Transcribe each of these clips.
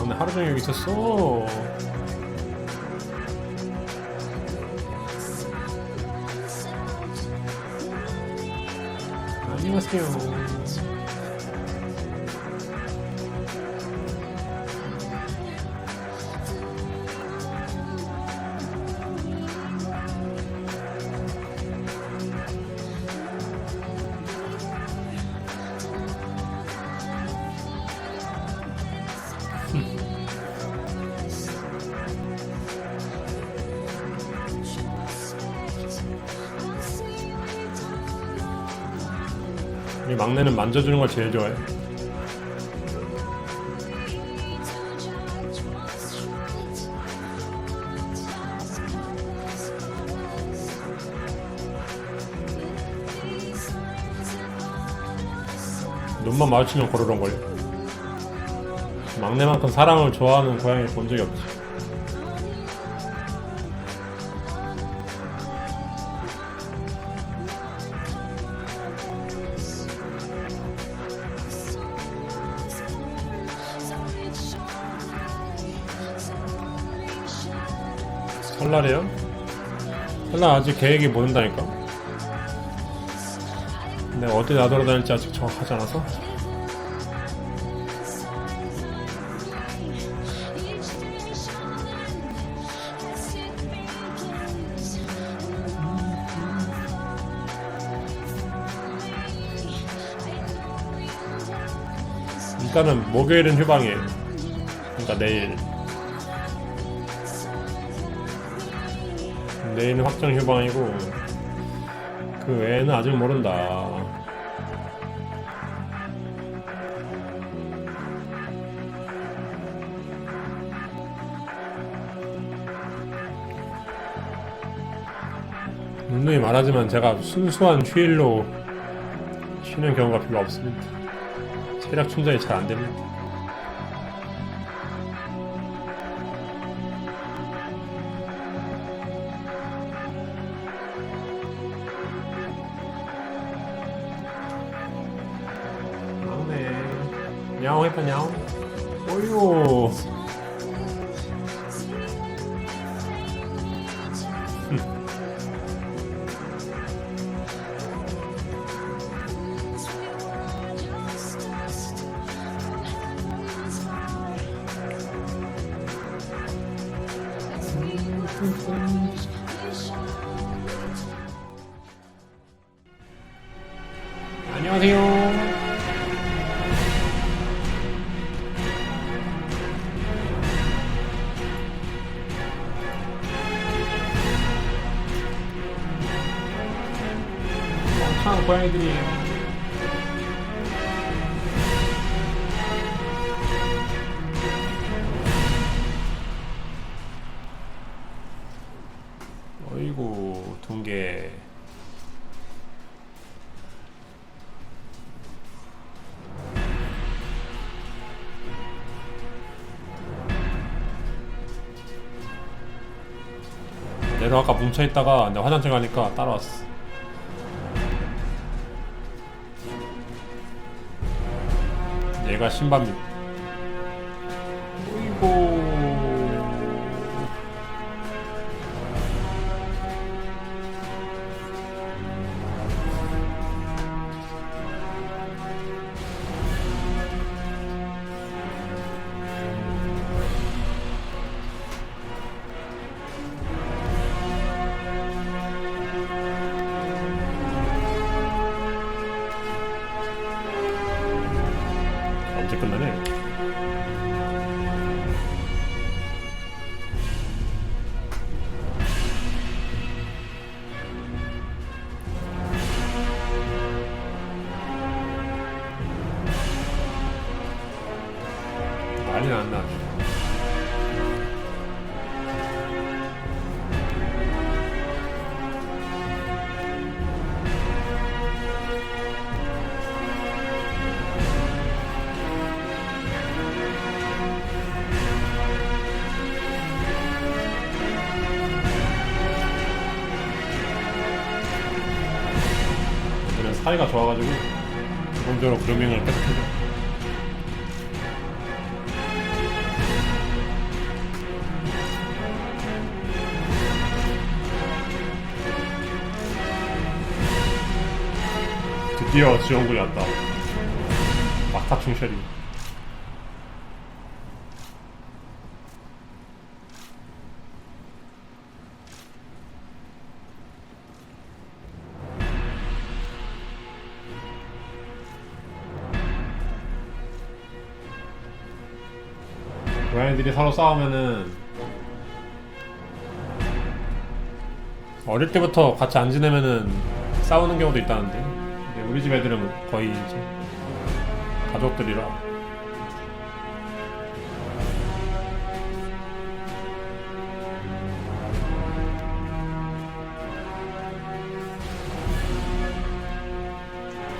나 오늘 하루 종일 여기 있었어. 안녕하세요. 우리 막내는 만져주는 걸 제일 좋아해. 눈만 마주치면 고르렁거려. 막내만큼 사람을 좋아하는 고양이를 본 적이 없지. 설날 아직 계획이 모른다니까. 내가 어디 나돌아다닐지 아직 정확하지 않아서. 일단은 목요일은 휴방이에요. 그러니까 내일. 내일은 확정 휴방이고 그 외에는 아직 모른다. 누누이 말하지만 제가 순수한 휴일로 쉬는 경우가 별로 없습니다. 체력 충전이 잘 안 됩니다. 야옹 했다 야옹. 오유. 안녕하세요. 고양이들이에요. 어이구 둥개 내려 아까 뭉쳐있다가 내가 화장실 가니까 따라왔어 얘가 신발입니다. 어이구 particular name. 사이가 좋아가지고 기본적으로 그루밍을 계속 해줘. 드디어 지원군이 왔다. 막타충 쉐리. 고양이들이 서로 싸우면은 어릴 때부터 같이 안 지내면은 싸우는 경우도 있다는데 근데 우리 집 애들은 거의 이제 가족들이라.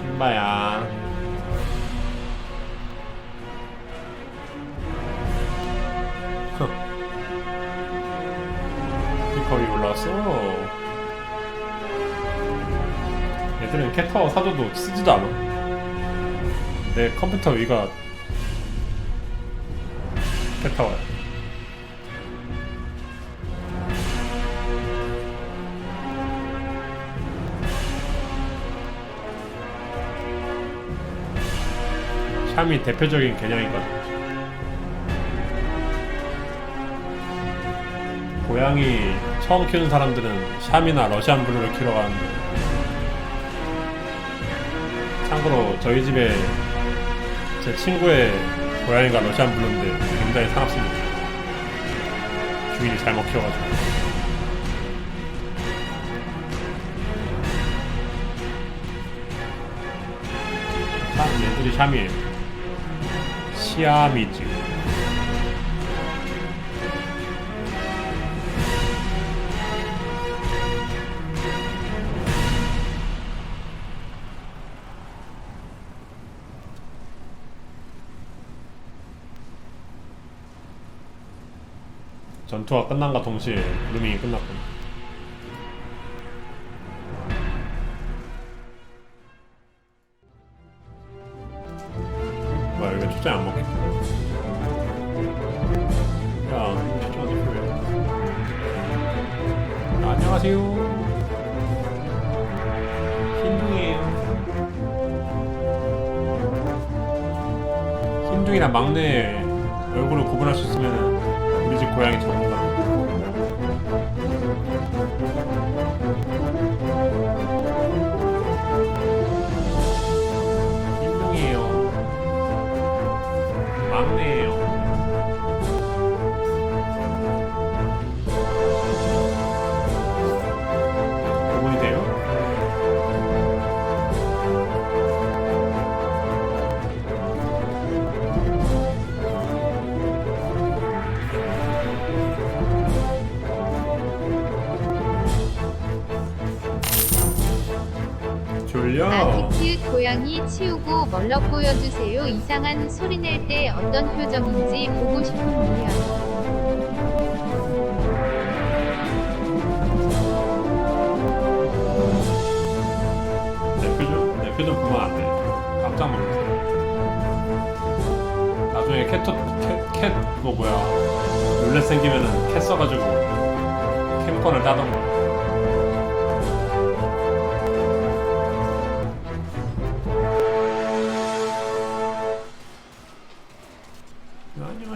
신바야 올라왔어. 얘들은 캣타워 사줘도 쓰지도 않아. 내 컴퓨터 위가 캣타워야. 샤미 대표적인 개념이거든. 고양이 처음 키우는 사람들은 샴이나 러시안 블루를 키우러 가는데 참고로 저희 집에 제 친구의 고양이가 러시안 블루인데 굉장히 사납습니다. 주인이 잘못 키워가지고. 참 얘들이 샴이에요. 시아미지 전투가 끝난과 동시에 루밍이 끝났군. 뭐야 여기 초장 안 먹겠다. 야, 초장 어디 필요해? 아, 안녕하세요. 흰둥이에요. 흰둥이랑 막내 얼굴을 구분할 수 있으면 우리 집 고양이 전문 고양이 치우고 멀럭 보여주세요. 이상한 소리 낼 때 어떤 표정인지 보고 싶은데요. 내 표정? 보면 안 돼. 깜짝 놀랐어. 나중에 캣토, 캣, 캣, 뭐 뭐야. 룰렛 생기면은 캣 써가지고 캠콘을 따던가. 안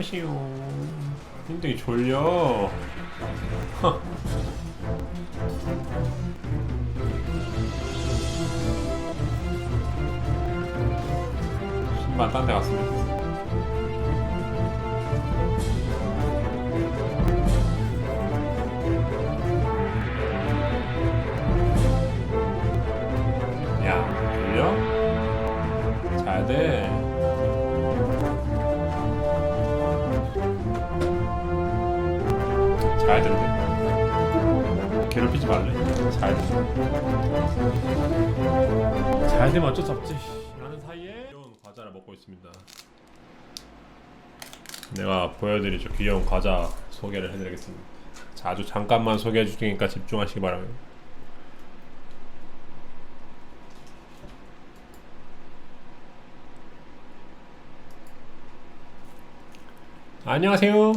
하세요. 힘들게 졸려. 허. 신발 딴 데 갔습니다. 야, 되면 어쩔 수 없지. 하는 사이에 귀여운 과자를 먹고 있습니다. 내가 보여드리죠. 귀여운 과자 소개를 해드리겠습니다. 자, 아주 잠깐만 소개해 주니까 집중하시기 바랍니다. 안녕하세요.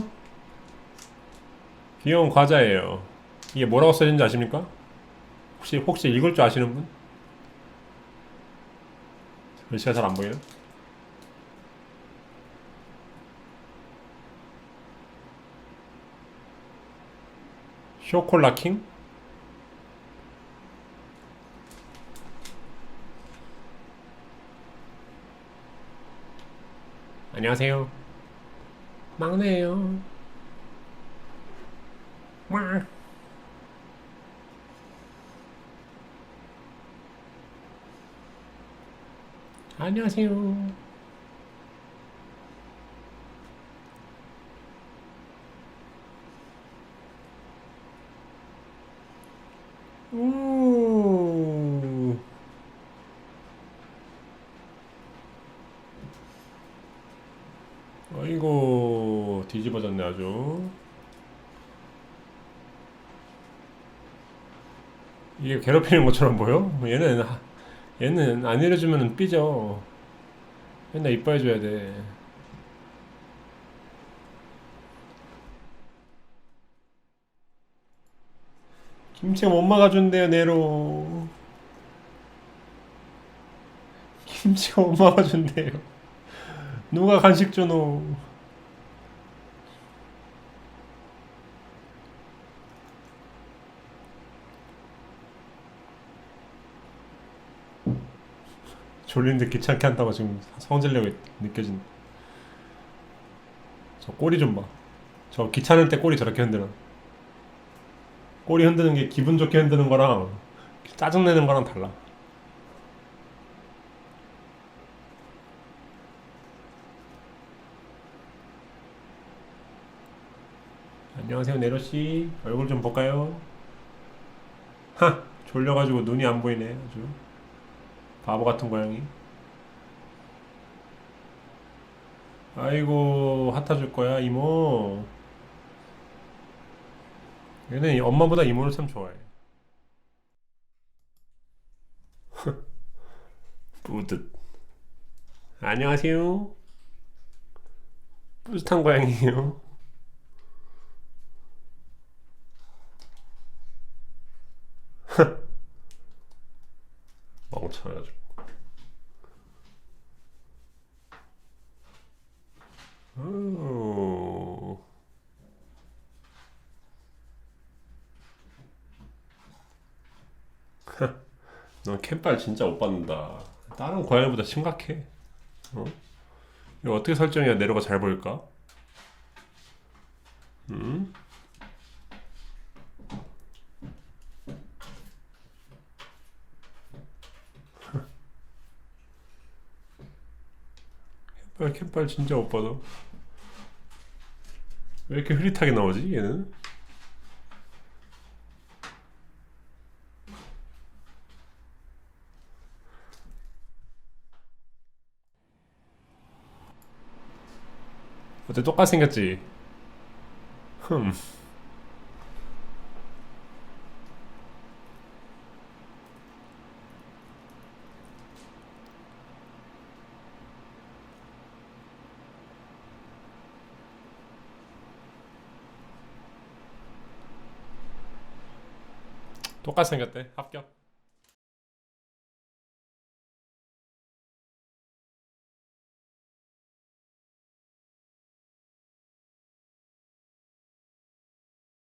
귀여운 과자예요. 이게 뭐라고 써있는지 아십니까? 혹시 혹시 읽을 줄 아시는 분? 글씨가 잘 안 보이나? 쇼콜라 킹? 안녕하세요. 막내예요. 와. 안녕하세요. 우. 아이고 뒤집어졌네 아주. 이게 괴롭히는 것처럼 보여? 얘는 하- 얘는 안 이래주면 삐져. 맨날 이뻐해줘야 돼. 김치가 못 막아준대요 네로. 김치가 못 막아준대요. 누가 간식 주노? 졸린데 귀찮게 한다고 지금 성질내고 느껴진. 저 꼬리 좀 봐. 저 귀찮을 때 꼬리 저렇게 흔드는. 꼬리 흔드는 게 기분 좋게 흔드는 거랑 짜증내는 거랑 달라. 안녕하세요 네로 씨. 얼굴 좀 볼까요? 하 졸려가지고 눈이 안 보이네 아주. 바보 같은 고양이. 아이고 핫타 줄 거야 이모. 얘는 엄마보다 이모를 참 좋아해. 뿌듯. 안녕하세요. 뿌듯한 고양이에요. 멍청해가지고. 오. 넌 캠빨 진짜 못 받는다. 다른 고양이보다 심각해. 어? 이거 어떻게 설정해야 내로가 잘 보일까? 음? 캠빨 캠빨 진짜 못 받아. 왜 이렇게 흐릿하게 나오지 얘는? 어때 똑같이 생겼지? 흠. 똑같이 생겼대. 합격.